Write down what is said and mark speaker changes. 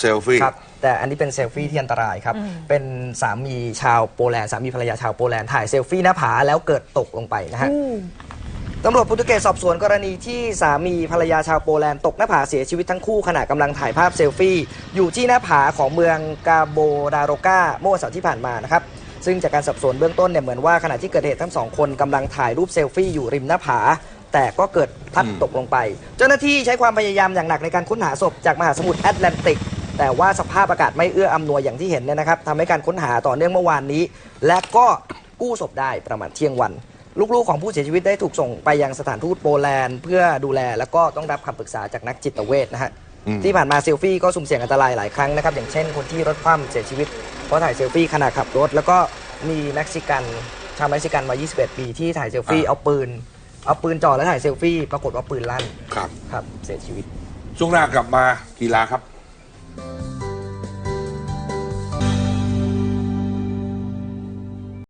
Speaker 1: เซลฟี่
Speaker 2: ครับแต่อันนี้เป็นเซลฟี่ที่อันตรายครับ เป็นสามีชาวโปแลนด์สามีภรรยาชาวโปแลนด์ถ่ายเซลฟี่หน้าผาแล้วเกิดตกลงไปนะฮะ ตำรวจโปรตุเกสสอบสวนกรณีที่สามีภรรยาชาวโปแลนด์ตกหน้าผาเสียชีวิตทั้งคู่ขณะกำลังถ่ายภาพเซลฟี่ อยู่ที่หน้าผาของเมืองกาโบดาโรกาเมื่อวันเสาร์ที่ผ่านมานะครับ ซึ่งจากการสอบสวนเบื้องต้นเนี่ยเหมือนว่าขณะที่เกิดเหตุทั้งสองคนกำลังถ่ายรูปเซลฟี่อยู่ริมหน้าผา แต่ก็เกิดพลัดตกลงไป เจ้าหน้าที่ใช้ความพยายามอย่างหนักในการค้นหาศพจากมหาสมุทรแอตแลนติก แต่ว่าสภาพอากาศไม่เอื้ออำนวยอย่างที่เห็นเนี่ยนะครับทำให้การค้นหาต่อเนื่องเมื่อวานนี้ และก็กู้ศพได้ประมาณเที่ยงวัน ลูกๆของผู้เสียชีวิตได้ถูกส่งไปยังสถานทูตโปแลนด์ เพื่อดูแลแล้วก็ต้องรับคำปรึกษาจากนักจิตเวชนะฮะ
Speaker 1: อืม
Speaker 2: ที่ผ่านมาเซลฟี่ก็สุ่มเสี่ยงอันตรายหลายครั้งนะครับอย่างเช่น คนที่รถคว่ำเสียชีวิตเพราะถ่ายเซลฟี่ขณะขับรถ แล้วก็มีเม็กซิกันชาวเม็กซิกันวัย21 ปีที่ถ่ายเซลฟี่เอาปืนเอาปืนจ่อแล้วถ่ายเซลฟี่ปรากฏว่าปืนลั่น
Speaker 1: ครับ
Speaker 2: ครับ เสียชีวิต
Speaker 1: ช่วงหน้ากลับมากีฬาครับ